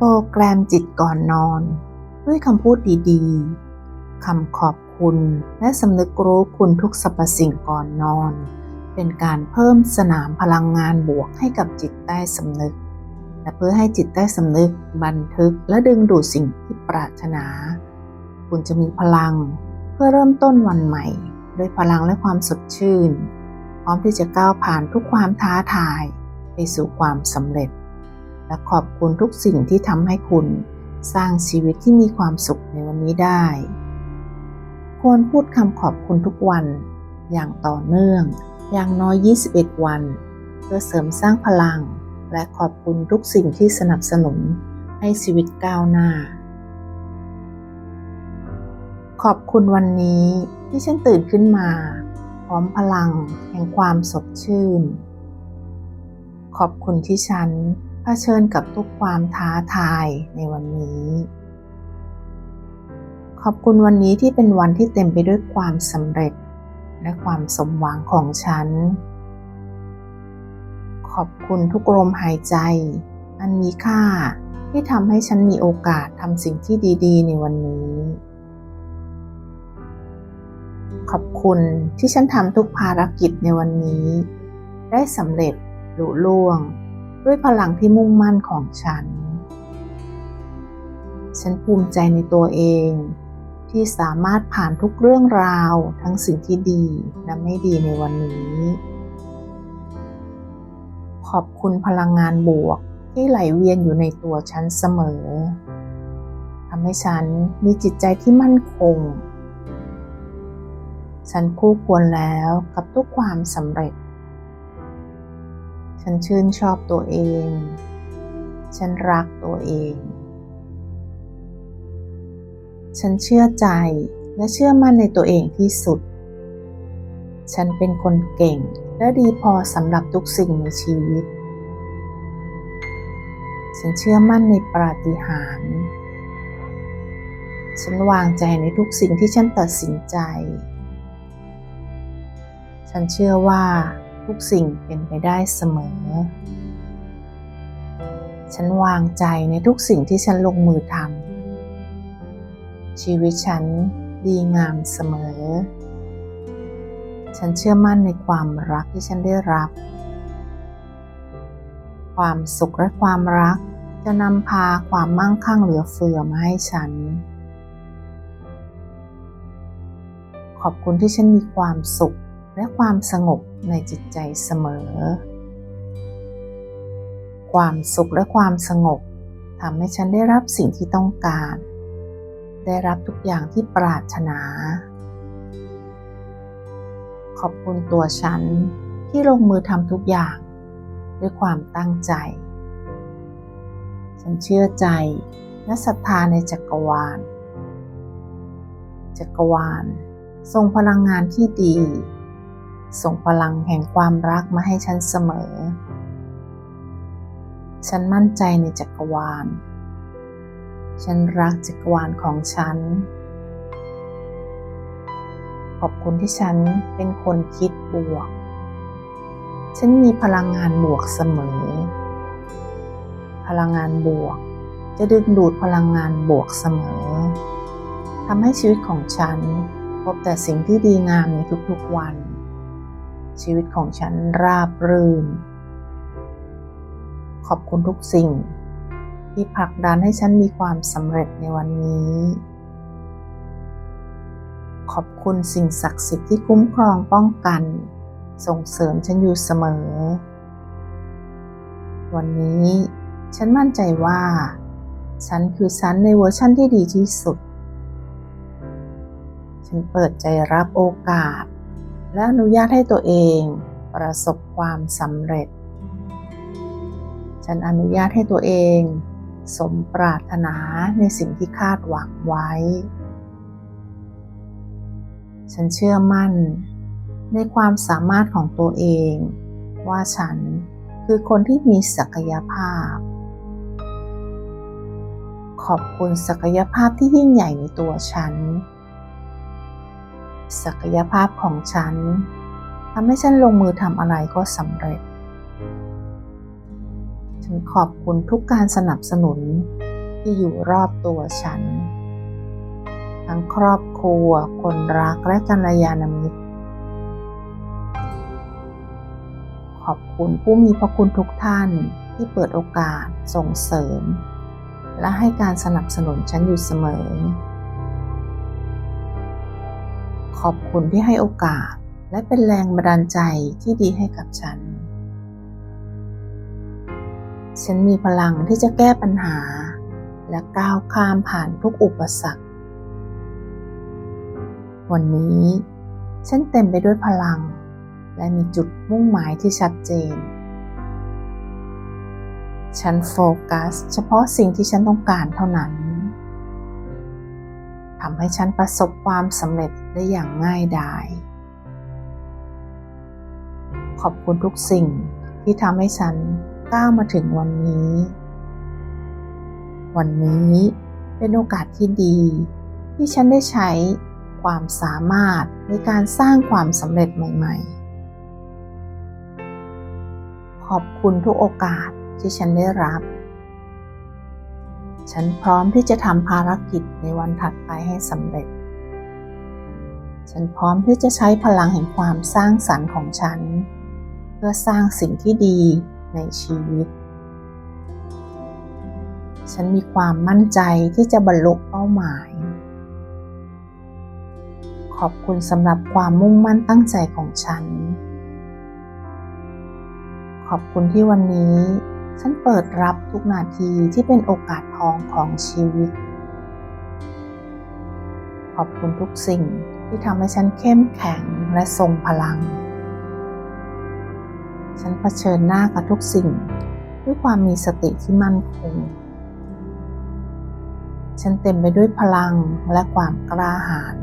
โปรแกรมจิตก่อนนอน ด้วยคำพูดดีๆคำขอบคุณและสำนึกรู้คุณทุกสรรพสิ่งก่อนนอน เป็นการเพิ่มสนามพลังงานบวกให้กับจิตใต้สำนึก และเพื่อให้จิตใต้สำนึก บันทึกและดึงดูดสิ่งที่ปรารถนา คุณจะมีพลังเพื่อเริ่มต้นวันใหม่ ด้วยพลังและความสดชื่น พร้อมที่จะก้าวผ่านทุกความท้าทาย ไปสู่ความสำเร็จ และขอบคุณทุกสิ่งที่ทำให้คุณสร้างชีวิตที่มีความสุขในวันนี้ได้ ควรพูดคำขอบคุณทุกวันอย่างต่อเนื่อง อย่างน้อย 21 วัน เพื่อเสริมสร้างพลัง และขอบคุณทุกสิ่งที่สนับสนุนให้ชีวิตก้าวหน้า ขอบคุณวันนี้ที่ฉันตื่นขึ้นมา พร้อมพลังแห่งความสดชื่น ขอบคุณที่ฉัน ผชิญกับทุกความท้าทายในวันนี้ ขอบคุณวันนี้ที่เป็นวันที่เต็มไปด้วยความสำเร็จและความสมหวังของฉัน ขอบคุณทุกลมหายใจ อันมีค่าที่ทำให้ฉันมีโอกาสทำสิ่งที่ดี ๆ ในวันนี้ ขอบคุณที่ฉันทำทุกภารกิจในวันนี้ ได้สำเร็จลุล่วง ด้วยพลังที่มุ่งมั่นของฉัน ฉันภูมิใจในตัวเอง ที่สามารถผ่านทุกเรื่องราวทั้งสิ่งที่ดีและไม่ดีในวันนี้ ขอบคุณพลังงานบวกที่ไหลเวียนอยู่ในตัวฉันเสมอทำให้ฉันมีจิตใจที่มั่นคง ฉันคู่ควรแล้วกับทุกความสำเร็จ ฉันชื่นชอบตัวเอง ฉันรักตัวเอง ฉันเชื่อใจและเชื่อมั่นในตัวเองที่สุด ฉันเป็นคนเก่งและดีพอสำหรับทุกสิ่งในชีวิต ฉันเชื่อมั่นในปาฏิหาริย์ ฉันวางใจในทุกสิ่งที่ฉันตัดสินใจ ฉันเชื่อว่า ทุกสิ่งเป็นไปได้เสมอ ฉันวางใจในทุกสิ่งที่ฉันลงมือทำ ชีวิตฉันดีงามเสมอ ฉันเชื่อมั่นในความรักที่ฉันได้รับ ความสุขและความรักจะนำพาความมั่งคั่งเหลือเฟือมาให้ฉัน ขอบคุณที่ฉันมีความสุข และความสงบในจิตใจเสมอ ความสุขและความสงบทำให้ฉันได้รับสิ่งที่ต้องการ ได้รับทุกอย่างที่ปรารถนา ขอบคุณตัวฉันที่ลงมือทำทุกอย่าง ด้วยความตั้งใจ ฉันเชื่อใจและศรัทธาในจักรวาล จักรวาลทรงพลังงานที่ดี ส่งพลังแห่งความรักมาให้ฉันเสมอ ฉันมั่นใจในจักรวาล ฉันรักจักรวาลของฉัน ขอบคุณที่ฉันเป็นคนคิดบวก ฉันมีพลังงานบวกเสมอ พลังงานบวก จะดึงดูดพลังงานบวกเสมอทำให้ชีวิตของฉันพบแต่สิ่งที่ดีงามในทุกๆวัน ชีวิตของฉันราบรื่น ขอบคุณทุกสิ่ง ที่ผลักดันให้ฉันมีความสำเร็จในวันนี้ ขอบคุณสิ่งศักดิ์สิทธิ์ที่คุ้มครองป้องกัน ส่งเสริมฉันอยู่เสมอ วันนี้ ฉันมั่นใจว่า ฉันคือฉันในเวอร์ชั่นที่ดีที่สุด ฉันเปิดใจรับโอกาส และอนุญาตให้ตัวเองประสบความสำเร็จ ฉันอนุญาตให้ตัวเอง สมปรารถนาในสิ่งที่คาดหวังไว้ ฉันเชื่อมั่นในความสามารถของตัวเอง ว่าฉันคือคนที่มีศักยภาพ ขอบคุณศักยภาพที่ยิ่งใหญ่ในตัวฉัน ศักยภาพของฉันทำให้ฉันลงมือทำอะไรก็สำเร็จ ฉันขอบคุณทุกการสนับสนุนที่อยู่รอบตัวฉัน ทั้งครอบครัว คนรักและกัลยาณมิตร ขอบคุณผู้มีพระคุณทุกท่านที่เปิดโอกาสส่งเสริม และให้การสนับสนุนฉันอยู่เสมอ อบคุณที่ให้โอกาส และเป็นแรงบันดาลใจที่ดีให้กับฉัน ฉันมีพลังที่จะแก้ปัญหา และก้าวข้ามผ่านทุกอุปสรรค วันนี้ ฉันเต็มไปด้วยพลัง และมีจุดมุ่งหมายที่ชัดเจน ฉันโฟกัส เฉพาะสิ่งที่ฉันต้องการเท่านั้น ทำให้ฉันประสบความสำเร็จได้อย่างง่ายดาย ขอบคุณทุกสิ่งที่ทำให้ฉันก้าวมาถึงวันนี้ วันนี้เป็นโอกาสที่ดี ที่ฉันได้ใช้ความสามารถในการสร้างความสำเร็จใหม่ ๆ ขอบคุณทุกโอกาสที่ฉันได้รับ ฉันพร้อมที่จะทำภารกิจในวันถัดไปให้สำเร็จ ฉันพร้อมที่จะใช้พลังแห่งความสร้างสรรค์ของฉัน เพื่อสร้างสิ่งที่ดีในชีวิต ฉันมีความมั่นใจที่จะบรรลุเป้าหมาย ขอบคุณสำหรับความมุ่งมั่นตั้งใจของฉัน ขอบคุณที่วันนี้ ฉันเปิดรับทุกนาทีที่เป็นโอกาสทองของชีวิต ขอบคุณทุกสิ่งที่ทำให้ฉันเข้มแข็งและทรงพลัง ฉันเผชิญหน้ากับทุกสิ่งด้วยความมีสติที่มั่นคง ฉันเต็มไปด้วยพลังและความกล้าหาญ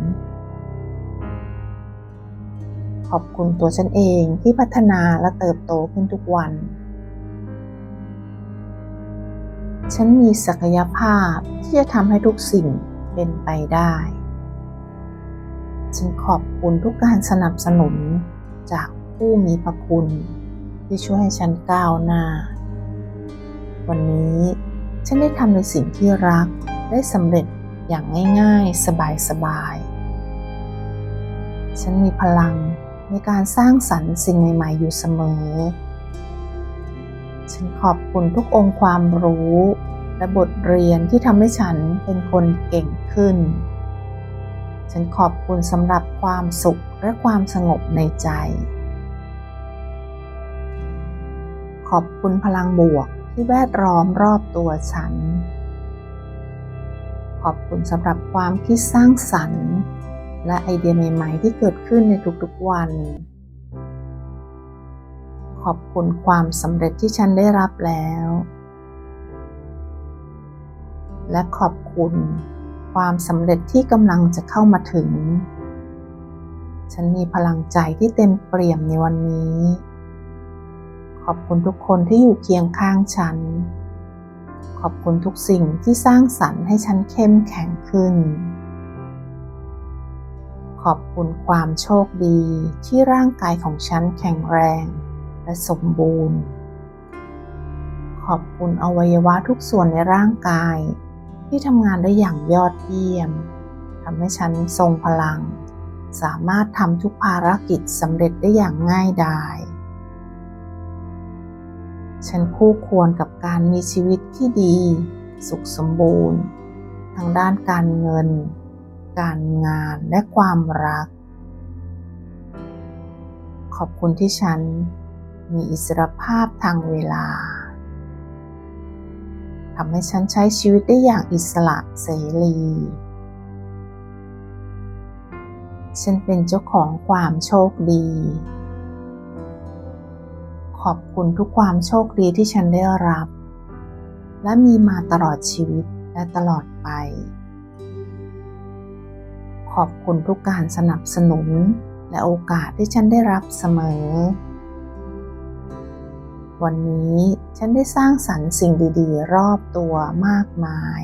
ขอบคุณตัวฉันเองที่พัฒนาและเติบโตขึ้นทุกวัน ฉันมีศักยภาพที่จะทำให้ทุกสิ่งเป็นไปได้ ฉันขอบคุณทุกการสนับสนุนจากผู้มีพระคุณ ที่ช่วยให้ฉันก้าวหน้า วันนี้ฉันได้ทำในสิ่งที่รักได้สำเร็จอย่างง่ายๆ สบายๆ ฉันมีพลังในการสร้างสรรค์สิ่งใหม่ๆอยู่เสมอ ฉันขอบคุณทุกองค์ความรู้ และบทเรียนที่ทำให้ฉันเป็นคนเก่งขึ้น ฉันขอบคุณสำหรับความสุขและความสงบในใจ ขอบคุณพลังบวกที่แวดล้อมรอบตัวฉัน ขอบคุณสำหรับความคิดสร้างสรรค์ และไอเดียใหม่ ๆ ที่เกิดขึ้นในทุกๆวัน ขอบคุณความสำเร็จที่ฉันได้รับแล้ว และขอบคุณความสำเร็จที่กำลังจะเข้ามาถึง ฉันมีพลังใจที่เต็มเปี่ยมในวันนี้ ขอบคุณทุกคนที่อยู่เคียงข้างฉัน ขอบคุณทุกสิ่งที่สร้างสรรค์ให้ฉันเข้มแข็งขึ้น ขอบคุณความโชคดีที่ร่างกายของฉันแข็งแรง และสมบูรณ์ ขอบคุณอวัยวะทุกส่วนในร่างกาย ที่ทำงานได้อย่างยอดเยี่ยมทำให้ฉันทรงพลัง สามารถทำทุกภารกิจสำเร็จได้อย่างง่ายดาย ฉันคู่ควรกับการมีชีวิตที่ดี สุขสมบูรณ์ ทางด้านการเงิน การงานและความรัก ขอบคุณที่ฉัน มีอิสรภาพทางเวลาทำให้ฉันใช้ชีวิตได้อย่างอิสระเสรี ฉันเป็นเจ้าของความโชคดี ขอบคุณทุกความโชคดีที่ฉันได้รับ และมีมาตลอดชีวิตและตลอดไป ขอบคุณทุกการสนับสนุนและโอกาสที่ฉันได้รับเสมอ วันนี้ฉันได้สร้างสรรค์สิ่งดีๆ รอบตัวมากมาย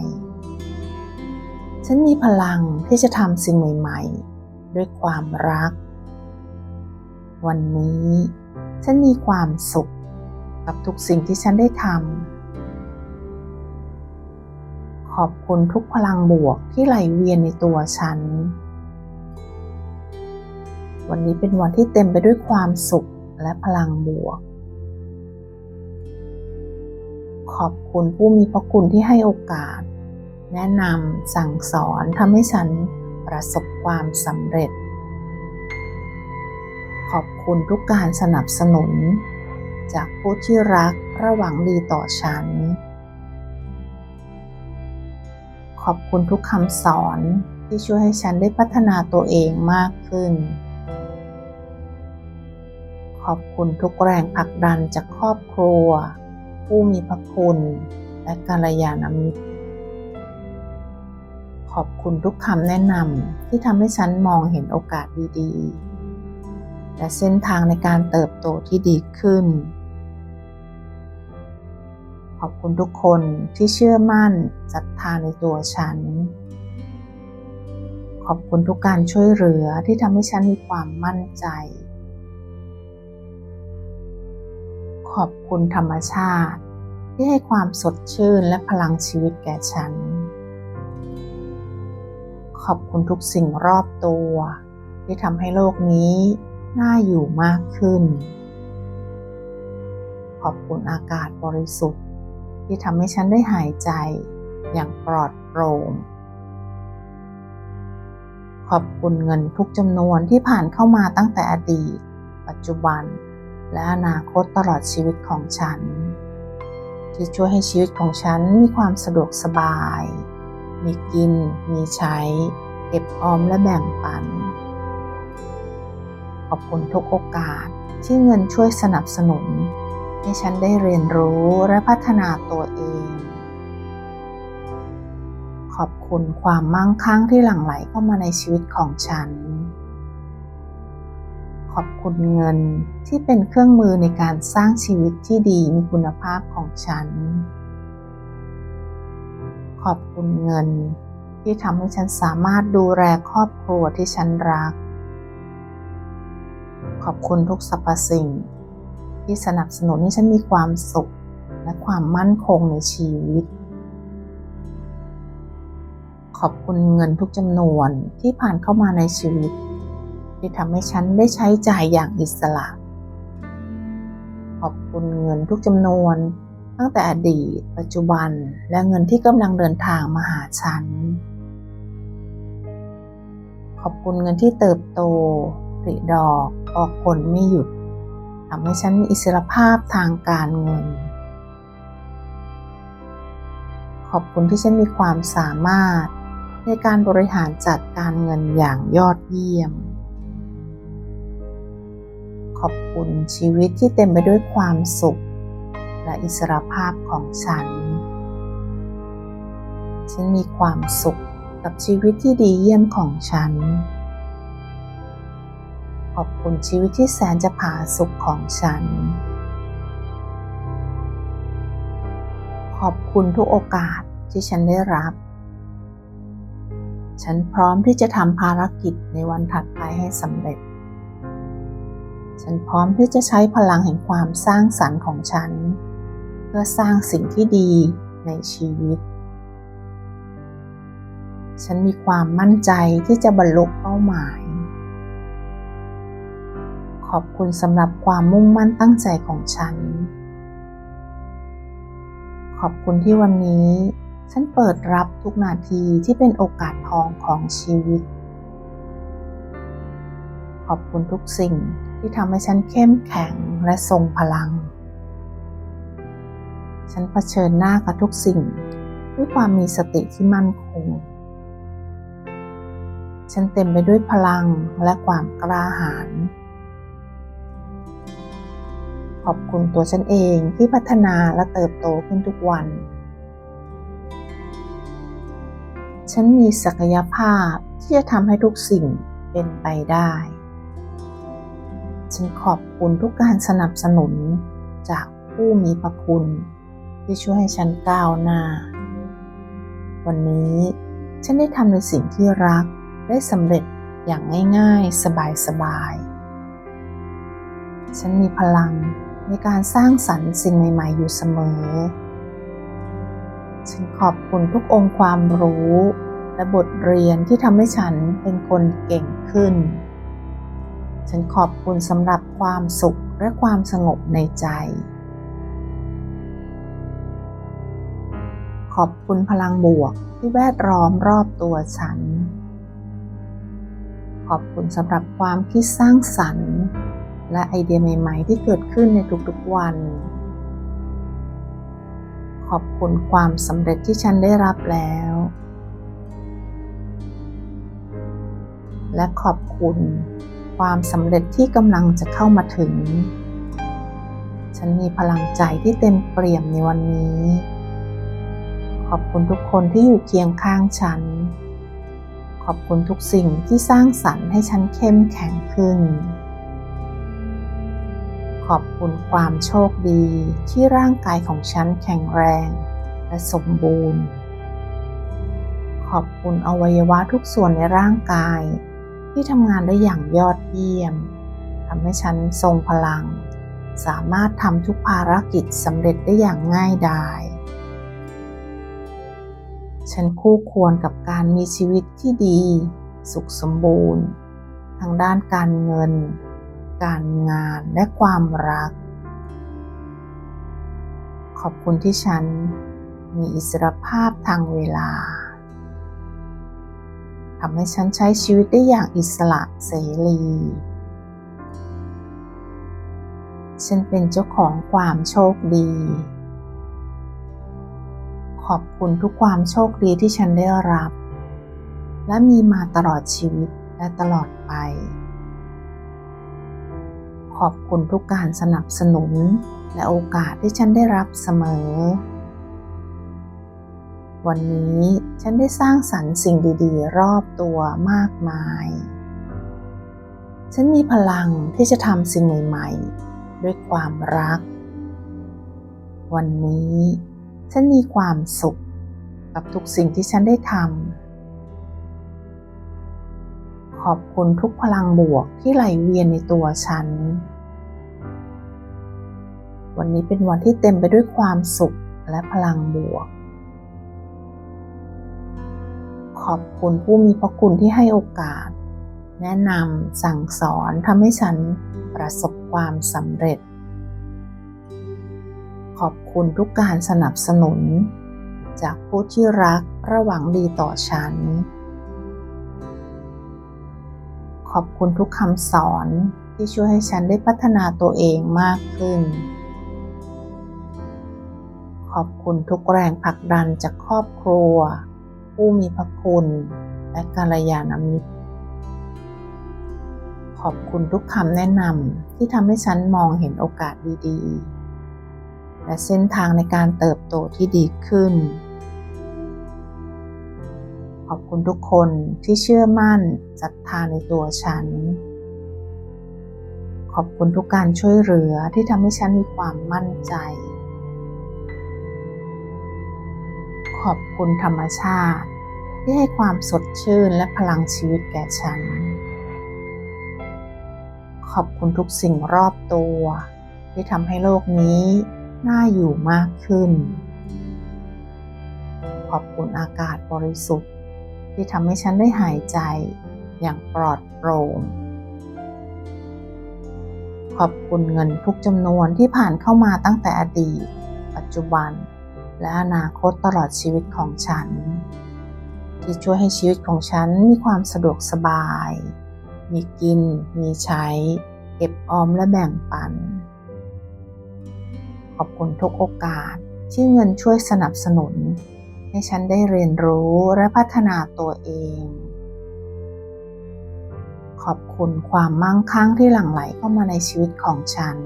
ฉันมีพลังที่จะทำสิ่งใหม่ ๆ ด้วยความรัก วันนี้ ฉันมีความสุขกับทุกสิ่งที่ฉันได้ทำ ขอบคุณทุกพลังบวกที่ไหลเวียนในตัวฉัน วันนี้เป็นวันที่เต็มไปด้วยความสุขและพลังบวก ขอบคุณผู้มีพระคุณที่ให้โอกาส แนะนำสั่งสอนทำให้ฉันประสบความสำเร็จ ขอบคุณทุกการสนับสนุน จากผู้ที่รักระหวังดีต่อฉัน ขอบคุณทุกคำสอนที่ช่วยให้ฉันได้พัฒนาตัวเองมากขึ้น ขอบคุณทุกแรงผลักดันจากครอบครัว ผู้มีพระคุณและกัลยาณมิตร ขอบคุณทุกคำแนะนำที่ทำให้ฉันมองเห็นโอกาสดีๆ และเส้นทางในการเติบโตที่ดีขึ้น ขอบคุณทุกคนที่เชื่อมั่นศรัทธาในตัวฉัน ขอบคุณทุกการช่วยเหลือที่ทำให้ฉันมีความมั่นใจ ขอบคุณธรรมชาติ ที่ให้ความสดชื่นและพลังชีวิตแก่ฉัน ขอบคุณทุกสิ่งรอบตัว ที่ทำให้โลกนี้น่าอยู่มากขึ้น ขอบคุณอากาศบริสุทธิ์ ที่ทำให้ฉันได้หายใจอย่างปลอดโปร่งขอบคุณเงินทุกจำนวนที่ผ่านเข้ามาตั้งแต่อดีต ปัจจุบัน และอนาคตตลอดชีวิตของฉัน ที่ช่วยให้ชีวิตของฉันมีความสะดวกสบาย มีกิน มีใช้ เก็บออมและแบ่งปัน ขอบคุณทุกโอกาสที่เงินช่วยสนับสนุน ให้ฉันได้เรียนรู้และพัฒนาตัวเอง ขอบคุณความมั่งคั่งที่หลั่งไหลเข้ามาในชีวิตของฉัน อบคุณเงินที่เป็นเครื่องมือในการสร้างชีวิตที่ดีมีคุณภาพของฉัน ขอบคุณเงินที่ทำให้ฉันสามารถดูแลครอบครัวที่ฉันรัก ขอบคุณทุกสรรพสิ่ง ที่สนับสนุนให้ฉันมีความสุขและความมั่นคงในชีวิต ขอบคุณเงินทุกจำนวนที่ผ่านเข้ามาในชีวิต ที่ทำให้ฉันได้ใช้จ่ายอย่างอิสระ ขอบคุณเงินทุกจำนวน ตั้งแต่อดีต ปัจจุบัน และเงินที่กำลังเดินทางมาหาฉัน ขอบคุณเงินที่เติบโตผลิดอกออกผลไม่หยุดทำให้ฉันมีอิสรภาพทางการเงิน ขอบคุณที่ฉันมีความสามารถในการบริหารจัดการเงินอย่างยอดเยี่ยม ขอบคุณชีวิตที่เต็มไปด้วยความสุข และอิสรภาพของฉัน ฉันมีความสุขกับชีวิตที่ดีเยี่ยมของฉัน ขอบคุณชีวิตที่แสนจะผาสุขของฉัน ขอบคุณทุกโอกาสที่ฉันได้รับ ฉันพร้อมที่จะทำภารกิจในวันถัดไปให้สำเร็จ ฉันพร้อมที่จะใช้พลังแห่งความสร้างสรรค์ของฉัน เพื่อสร้างสิ่งที่ดีในชีวิต ฉันมีความมั่นใจที่จะบรรลุเป้าหมาย ขอบคุณสำหรับความมุ่งมั่นตั้งใจของฉัน ขอบคุณที่วันนี้ ฉันเปิดรับทุกนาทีที่เป็นโอกาสทองของชีวิต ขอบคุณทุกสิ่ง ที่ทำให้ฉันเข้มแข็งและทรงพลัง ฉันเผชิญหน้ากับทุกสิ่งด้วยความมีสติที่มั่นคง ฉันเต็มไปด้วยพลังและความกล้าหาญ ขอบคุณตัวฉันเองที่พัฒนาและเติบโตขึ้นทุกวัน ฉันมีศักยภาพที่จะทำให้ทุกสิ่งเป็นไปได้ ฉันขอบคุณทุกการสนับสนุนจากผู้มีพระคุณ ที่ช่วยให้ฉันก้าวหน้า วันนี้ฉันได้ทำในสิ่งที่รักได้สำเร็จอย่างง่ายๆ สบายๆ ฉันมีพลังในการสร้างสรรค์สิ่งใหม่ๆ อยู่เสมอ ฉันขอบคุณทุกองค์ความรู้ และบทเรียนที่ทำให้ฉันเป็นคนเก่งขึ้น ฉันขอบคุณสำหรับความสุขและความสงบในใจ ขอบคุณพลังบวกที่แวดล้อมรอบตัวฉัน ขอบคุณสำหรับความคิดสร้างสรรค์ และไอเดียใหม่ ๆ ที่เกิดขึ้นในทุกๆวัน ขอบคุณความสำเร็จที่ฉันได้รับแล้ว และขอบคุณ ความสำเร็จที่กำลังจะเข้ามาถึง ฉันมีพลังใจที่เต็มเปี่ยมในวันนี้ ขอบคุณทุกคนที่อยู่เคียงข้างฉัน ขอบคุณทุกสิ่งที่สร้างสรรค์ให้ฉันเข้มแข็งขึ้น ขอบคุณความโชคดีที่ร่างกายของฉันแข็งแรงและสมบูรณ์ ขอบคุณอวัยวะทุกส่วนในร่างกาย ที่ทำงานได้อย่างยอดเยี่ยมทำให้ฉันทรงพลัง สามารถทำทุกภารกิจสำเร็จได้อย่างง่ายดายฉันคู่ควรกับการมีชีวิตที่ดี สุขสมบูรณ์ ทางด้านการเงิน การงานและความรัก ขอบคุณที่ฉันมีอิสรภาพทางเวลา ทำให้ฉันใช้ชีวิตได้อย่างอิสระเสรี ฉันเป็นเจ้าของความโชคดี ขอบคุณทุกความโชคดีที่ฉันได้รับ และมีมาตลอดชีวิตและตลอดไป ขอบคุณทุกการสนับสนุนและโอกาสที่ฉันได้รับเสมอ วันนี้ฉันได้สร้างสรรค์สิ่งดีๆ รอบตัวมากมาย ฉันมีพลังที่จะทำสิ่งใหม่ๆ ด้วยความรัก วันนี้ ฉันมีความสุขกับทุกสิ่งที่ฉันได้ทำ ขอบคุณทุกพลังบวกที่ไหลเวียนในตัวฉัน วันนี้เป็นวันที่เต็มไปด้วยความสุขและพลังบวก อบคุณผู้มีพระคุณที่ให้โอกาส แนะนำสั่งสอนทำให้ฉันประสบความสำเร็จ ขอบคุณทุกการสนับสนุน จากผู้ที่รักระหวังดีต่อฉัน ขอบคุณทุกคำสอนที่ช่วยให้ฉันได้พัฒนาตัวเองมากขึ้นขอบคุณทุกแรงผลักดันจากครอบครัว ผู้มีพระคุณและกัลยาณมิตร ขอบคุณทุกคำแนะนำที่ทำให้ฉันมองเห็นโอกาสดีๆ และเส้นทางในการเติบโตที่ดีขึ้น ขอบคุณทุกคนที่เชื่อมั่นศรัทธาในตัวฉัน ขอบคุณทุกการช่วยเหลือที่ทำให้ฉันมีความมั่นใจ ขอบคุณธรรมชาติ ที่ให้ความสดชื่นและพลังชีวิตแก่ฉัน ขอบคุณทุกสิ่งรอบตัว ที่ทำให้โลกนี้น่าอยู่มากขึ้น ขอบคุณอากาศบริสุทธิ์ ที่ทำให้ฉันได้หายใจอย่างปลอดโปร่งขอบคุณเงินทุกจำนวนที่ผ่านเข้ามาตั้งแต่อดีต ปัจจุบัน และอนาคตตลอดชีวิตของฉัน ที่ช่วยให้ชีวิตของฉันมีความสะดวกสบาย มีกิน มีใช้ เก็บออมและแบ่งปัน ขอบคุณทุกโอกาสที่เงินช่วยสนับสนุน ให้ฉันได้เรียนรู้และพัฒนาตัวเอง ขอบคุณความมั่งคั่งที่หลั่งไหลเข้ามาในชีวิตของฉัน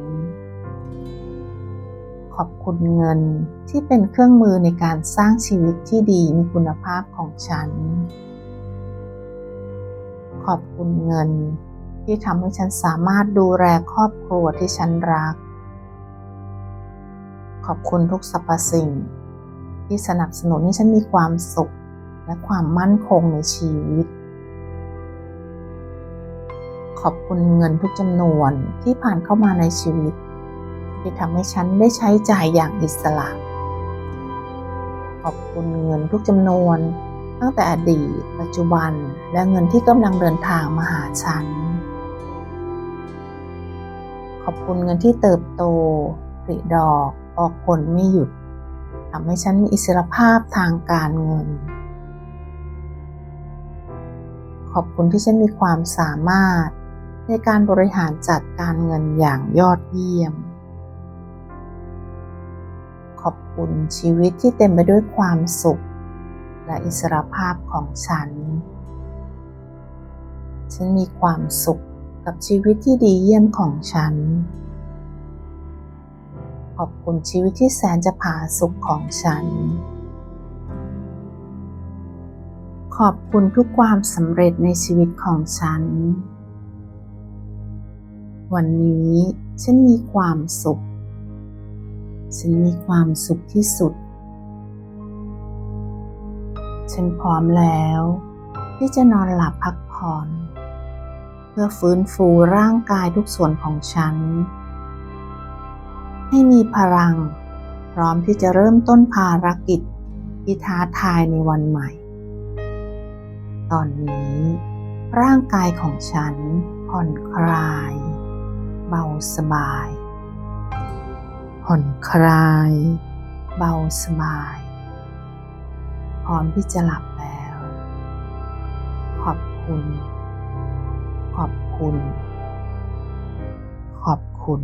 ขอบคุณเงินที่เป็นเครื่องมือในการสร้างชีวิตที่ดีมีคุณภาพของฉัน ขอบคุณเงินที่ทำให้ฉันสามารถดูแลครอบครัวที่ฉันรัก ขอบคุณทุกสรรพสิ่ง ที่สนับสนุนให้ฉันมีความสุขและความมั่นคงในชีวิต ขอบคุณเงินทุกจำนวนที่ผ่านเข้ามาในชีวิต ที่ทำให้ฉันได้ใช้จ่ายอย่างอิสระ ขอบคุณเงินทุกจำนวน ตั้งแต่อดีต ปัจจุบัน และเงินที่กำลังเดินทางมาหาฉัน ขอบคุณเงินที่เติบโตผลิดอก ออกผลไม่หยุดทำให้ฉันมีอิสรภาพทางการเงิน ขอบคุณที่ฉันมีความสามารถในการบริหารจัดการเงินอย่างยอดเยี่ยม อบคุณชีวิตที่เต็มไปด้วยความสุข และอิสรภาพของฉัน ฉันมีความสุขกับชีวิตที่ดีเยี่ยมของฉัน ขอบคุณชีวิตที่แสนจะผาสุขของฉัน ขอบคุณทุกความสำเร็จในชีวิตของฉัน วันนี้ฉันมีความสุข ฉันมีความสุขที่สุด ฉันพร้อมแล้ว ที่จะนอนหลับพักผ่อน เพื่อฟื้นฟูร่างกายทุกส่วนของฉัน ให้มีพลัง พร้อมที่จะเริ่มต้นภารกิจที่ท้าทายในวันใหม่ ตอนนี้ ร่างกายของฉันผ่อนคลาย เบาสบาย ผ่อนคลาย เบาสบาย พร้อมที่จะหลับแล้ว ขอบคุณ ขอบคุณ ขอบคุณ